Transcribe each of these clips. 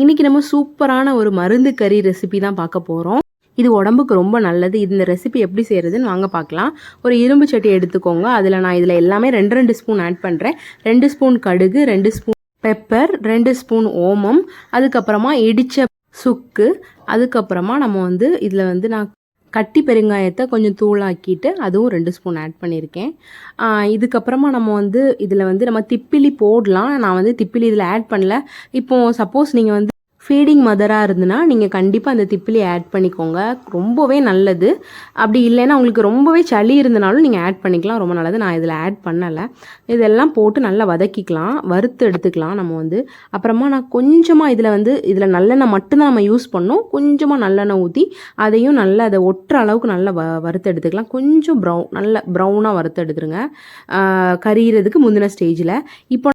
இன்றைக்கி நம்ம சூப்பரான ஒரு மருந்து கறி ரெசிபி தான் பார்க்க போகிறோம் இது உடம்புக்கு ரொம்ப நல்லது. இந்த ரெசிபி எப்படி செய்கிறதுன்னு வாங்க பார்க்கலாம். ஒரு இரும்பு சட்டி எடுத்துக்கோங்க. அதில் நான் இதில் எல்லாமே ரெண்டு ரெண்டு ஸ்பூன் ஆட் பண்ணுறேன் ரெண்டு ஸ்பூன் கடுகு ரெண்டு ஸ்பூன் பெப்பர் ரெண்டு ஸ்பூன் ஓமம். அதுக்கப்புறமா இடித்த சுக்கு. அதுக்கப்புறமா நம்ம வந்து இதில் வந்து நான் கட்டி பெருங்காயத்தை கொஞ்சம் தூளாக்கிட்டு அதுவும் ரெண்டு ஸ்பூன் ஆட் பண்ணியிருக்கேன். இதுக்கப்புறமா நம்ம வந்து இதில் வந்து நம்ம திப்பிலி போடலாம். நான் வந்து திப்பிலி இதில் ஆட் பண்ணல. இப்போது சப்போஸ் நீங்கள் வந்து ஃபீடிங் மதராக இருந்துன்னா நீங்கள் கண்டிப்பாக அந்த திப்பிலி ஆட் பண்ணிக்கோங்க. ரொம்பவே நல்லது. அப்படி இல்லைன்னா உங்களுக்கு ரொம்பவே சளி இருந்தனாலும் நீங்கள் ஆட் பண்ணிக்கலாம். ரொம்ப நல்லது. நான் இதில் ஆட் பண்ணலை. இதெல்லாம் போட்டு நல்லா வதக்கிக்கலாம். வறுத்து எடுத்துக்கலாம் நம்ம வந்து. அப்புறமா நான் கொஞ்சமாக இதில் வந்து இதில் நல்லெண்ணெய் மட்டும்தான் நம்ம யூஸ் பண்ணோம். கொஞ்சமாக நல்லெண்ணெய் ஊற்றி அதையும் நல்லா அதை ஒட்டுற அளவுக்கு நல்லா வ வறுத்து எடுத்துக்கலாம். கொஞ்சம் ப்ரௌன் நல்ல ப்ரௌனாக வறுத்து எடுத்துருங்க. ஆஹ் கரியிறதுக்கு முந்தின ஸ்டேஜில் இப்போ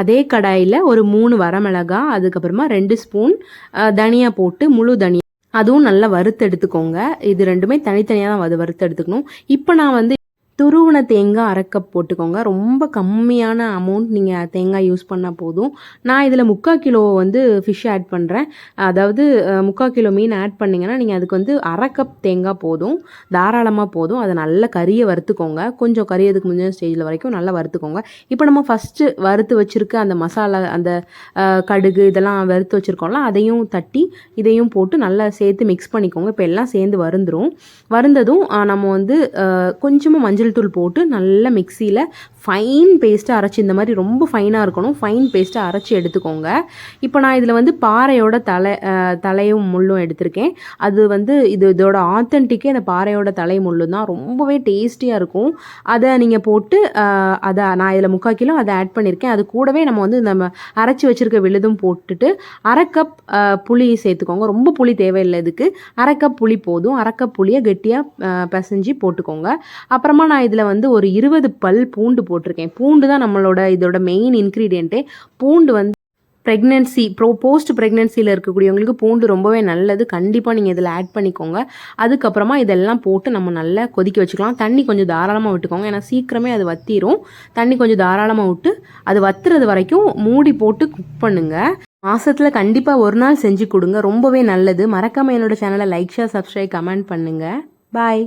அதே கடாயில் ஒரு மூணு வரமிளகா அதுக்கப்புறமா ரெண்டு ஸ்பூன் தனியாக தனியா போட்டு முழு தனியா அதுவும் நல்லா வறுத்து எடுத்துக்கோங்க. இது ரெண்டுமே தனித்தனியாக தான் அது வறுத்து எடுத்துக்கணும். இப்போ நான் வந்து துருவன தேங்காய் அரை கப் போட்டுக்கோங்க. ரொம்ப கம்மியான அமௌண்ட் நீங்கள் தேங்காய் யூஸ் பண்ணால் போதும். நான் இதில் முக்கால் கிலோ வந்து ஃபிஷ் ஆட் பண்ணுறேன் அதாவது முக்கால் கிலோ மீன் ஆட் பண்ணிங்கன்னா நீங்கள் அதுக்கு வந்து அரை கப் தேங்காய் போதும். தாராளமாக போதும். அதை நல்லா கறியை வறுத்துக்கோங்க. கொஞ்சம் கறியதுக்கு முந்தின ஸ்டேஜில் வரைக்கும் நல்லா வறுத்துக்கோங்க. இப்போ நம்ம ஃபஸ்ட்டு வறுத்து வச்சுருக்க அந்த மசாலா அந்த கடுகு இதெல்லாம் வறுத்து வச்சுருக்கோம்ல அதையும் தட்டி இதையும் போட்டு நல்லா சேர்த்து மிக்ஸ் பண்ணிக்கோங்க. இப்போ எல்லாம் சேர்ந்து வருந்துடும் வருந்ததும் நம்ம வந்து கொஞ்சமாக மஞ்சள் தூள் போட்டு நல்லா மிக்சியில் ஃபைன் பேஸ்ட்டாக அரைச்சி இந்த மாதிரி ரொம்ப ஃபைனாக இருக்கணும். ஃபைன் பேஸ்ட்டாக அரைச்சி எடுத்துக்கோங்க. இப்போ நான் இதில் வந்து பாறையோட தலை தலையும் முள்ளும் எடுத்திருக்கேன். அது வந்து இது இதோட ஆத்தென்டிக்கே அந்த பாறையோட தலை முள்ளும் தான். ரொம்பவே டேஸ்டியாக இருக்கும். அதை நீங்கள் போட்டு அதை நான் இதில் முக்கால் கிலோ அதை ஆட் பண்ணியிருக்கேன் அது கூடவே நம்ம வந்து நம்ம அரைச்சி வச்சுருக்க விழுதும் போட்டுட்டு அரை கப் புளி சேர்த்துக்கோங்க. ரொம்ப புளி தேவையில்லை இதுக்கு. அரை கப் புளி போதும். அரை கப் புளியை கெட்டியாக பிசைஞ்சு போட்டுக்கோங்க. அப்புறமா நான் இதில் வந்து ஒரு இருபது பல் பூண்டு போட்டிருக்கேன். பூண்டு தான் நம்மளோட இதோட மெயின் இன்க்ரீடியண்ட்டே பூண்டு வந்து ப்ரெக்னென்சி ப்ரோ போஸ்ட் ப்ரெக்னென்சியில் இருக்கக்கூடியவங்களுக்கு பூண்டு ரொம்பவே நல்லது. கண்டிப்பாக நீங்கள் இதில் ஆட் பண்ணிக்கோங்க. அதுக்கப்புறமா இதெல்லாம் போட்டு நம்ம நல்லா கொதிக்க வச்சுக்கலாம். தண்ணி கொஞ்சம் தாராளமாக விட்டுக்கோங்க. ஏன்னா சீக்கிரமே அது வத்திரும். தண்ணி கொஞ்சம் தாராளமாக விட்டு அது வத்துறது வரைக்கும் மூடி போட்டு குக் பண்ணுங்கள் மாதத்தில் கண்டிப்பாக ஒரு நாள் செஞ்சு கொடுங்க. ரொம்பவே நல்லது. மறக்காமல் என்னோட சேனலை லைக் ஷேர் சப்ஸ்கிரைப் கமெண்ட் பண்ணுங்கள் பாய்